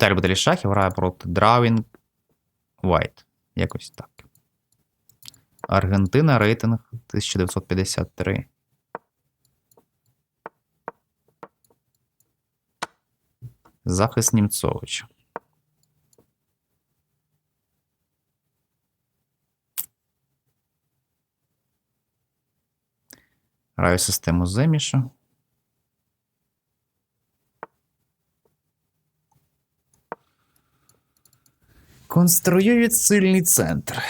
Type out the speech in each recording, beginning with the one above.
Віталій Баталій Шахів грає проти Дравінг White. Якось так. Аргентина рейтинг 1953. Захист Німцовича. Граю систему Земіша. Конструюють сильний центр.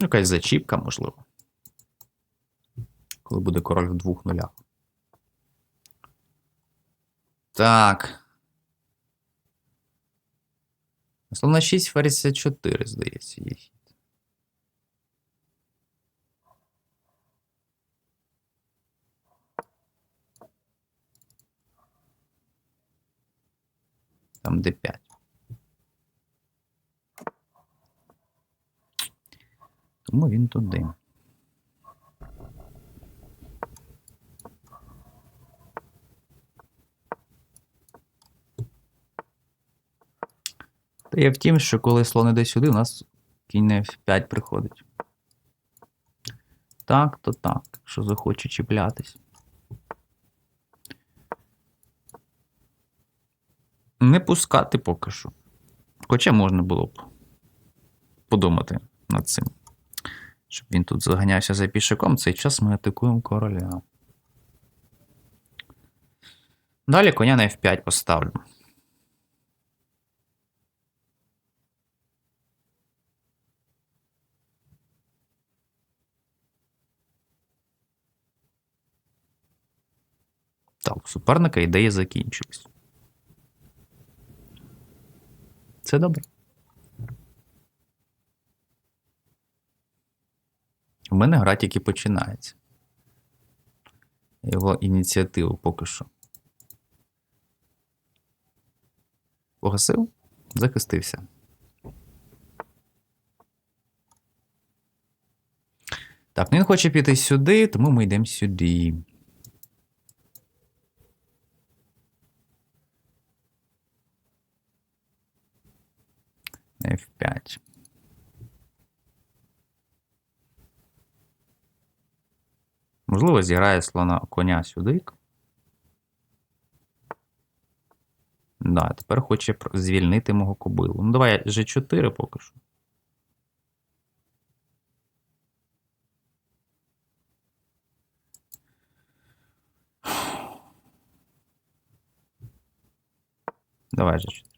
Якась зачіпка, можливо. Коли буде король в двох нулях. Так. Слон 6, ферзь 4, здається, є хід. Там d5. Тому він туди. Та є в тім, що коли слон іде сюди, у нас кінь на F5 приходить. Так, то так, якщо захоче чіплятись. Не пускати поки що. Хоча можна було б подумати над цим. Щоб він тут заганявся за пішаком, цей час ми атакуємо короля. Далі коня на F5 поставлю. Так, у суперника ідеї закінчились. Це добре. У мене гра тільки починається. Його ініціативу поки що. Погасив? Захистився. Так, ну він хоче піти сюди, тому ми йдемо сюди. F5. Можливо, зіграє слона коня сюди. Да, тепер хоче звільнити мого кобилу. Ну, давай G4 поки що. Давай G4.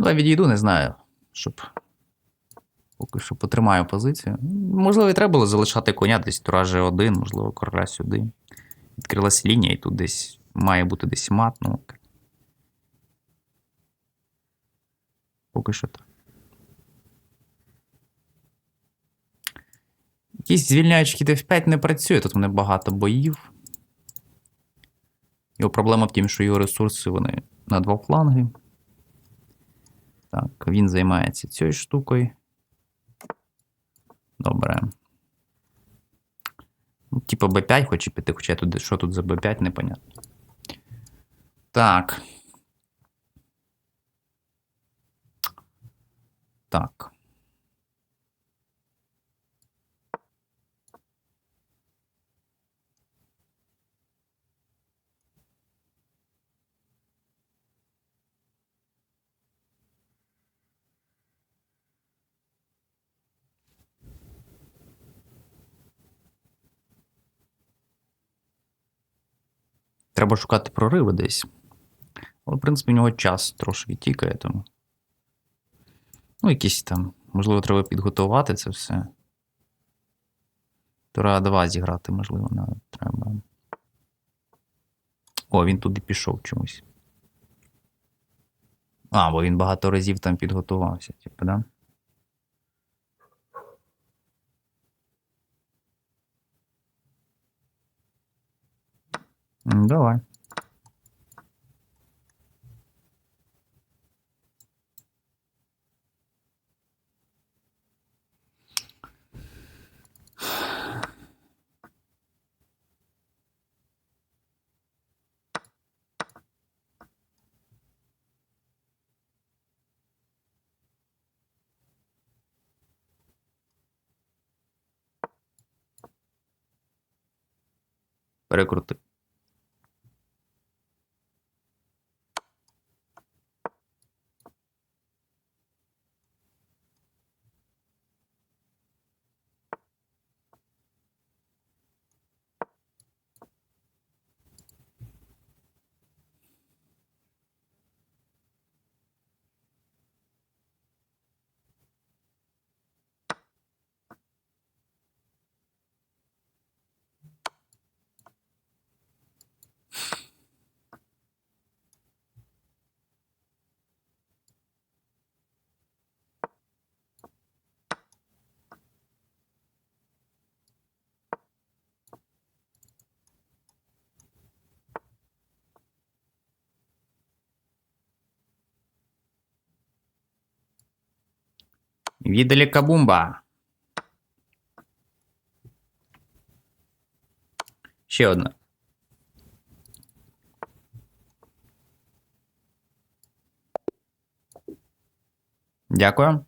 Давай відійду, не знаю, щоб поки що потримаю позицію. Можливо, і треба було залишати коня десь тура G1, можливо, короля сюди. Відкрилась лінія, і тут десь має бути десь мат. Ну. Поки що так. Якийсь звільняючий хід F5 не працює, тут в мене багато боїв. Його проблема в тім, що його ресурси вони на два фланги. Так, він займається цією штукою. Добре. Ну, типа B5 хоче піти, хоча тут, що тут за B5, непонятно. Так. Так. Треба шукати прориви десь. Але, в принципі, у нього час трошки тікає, тому. Ну, якісь там. Можливо, треба підготувати це все. Тура 2 зіграти, можливо, навіть треба. О, він туди пішов чомусь. А, бо він багато разів там підготувався, типу, да? Давай. Перекрути. Віддалі кабумба. Ще одна. Дякую.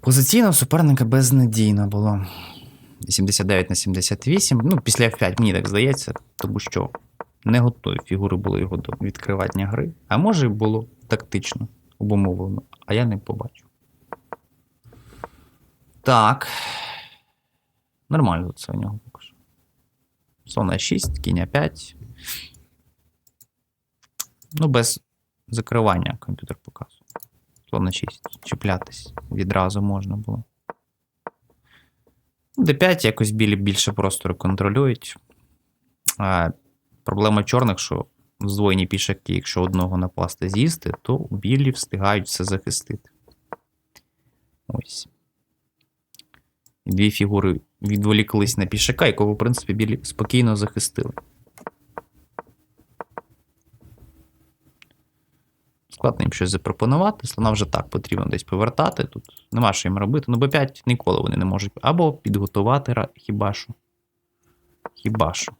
Позиційно суперника безнадійно було. 79 на 78. Ну, після F5, мені так здається, тому що не готові фігури були його до відкривання гри. А може, і було тактично обумовлено, а я не побачив. Так. Нормально це у нього поки що. Слон 6, кінь 5. Ну, без закривання комп'ютер показує. Слон 6. Чіплятись відразу можна було. D5 якось білі більше простору контролюють. А проблема чорних, що здвоєні пішаки, якщо одного напасти з'їсти, то білі встигають все захистити. Ось. Дві фігури відволіклись на пішака, якого, в принципі, білі спокійно захистили. Складно їм щось запропонувати. Слона вже так потрібно десь повертати. Тут нема що їм робити. Ну, Б5 ніколи вони не можуть. Або підготувати хіба що. Хіба що.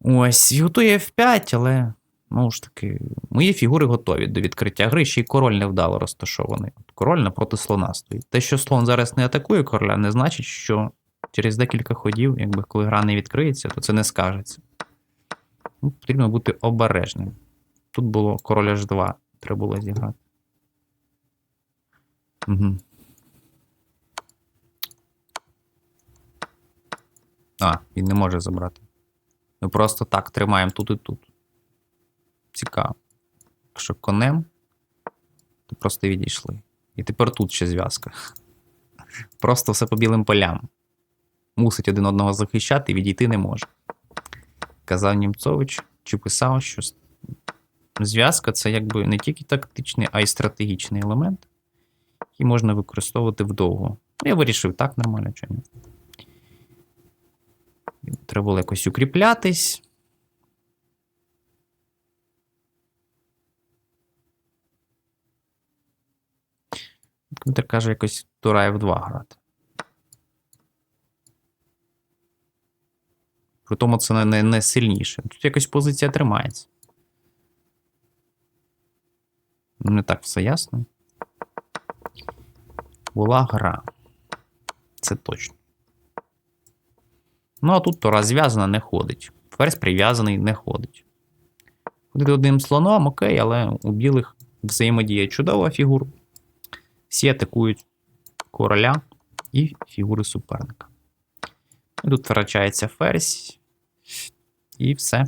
Ось, готує F5, але. Ну ж таки, мої фігури готові до відкриття гри, ще й король невдало розташований. Король напроти слона стоїть. Те, що слон зараз не атакує короля, не значить, що через декілька ходів, якби коли гра не відкриється, то це не скажеться. Ну, потрібно бути обережним. Тут було король H2, треба було зіграти. Угу. А, він не може забрати. Ми просто так тримаємо тут і тут. Цікаво. Якщо конем, то просто відійшли. І тепер тут ще зв'язка. Просто все по білим полям. Мусить один одного захищати і відійти не може. Казав Німцович, чи писав, що зв'язка це якби не тільки тактичний, а й стратегічний елемент, який можна використовувати вдовго. Я вирішив так нормально, чи ні. Треба було якось укріплятись. Комп'ютер каже, якось Тура F2 грати. При тому це не, не, не сильніше. Тут якось позиція тримається. Ну, Не так все ясно. Була гра. Це точно. Ну, а тут Тора зв'язана не ходить. Ферзь прив'язаний не ходить. Ходити одним слоном, окей, але у білих взаємодія чудова фігура. Всі атакують короля і фігури суперника. Тут втрачається ферзь. І все.